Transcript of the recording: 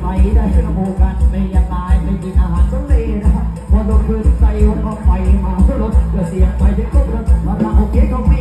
ไหมได้ช่วยกโบกันไม่ยากตายไม่กินอาหารทะเลนะพอโดนคืนใจวันก็ไปมาเพื่อลดเสียงไปเด็กก็รมาเราโอเคก็มี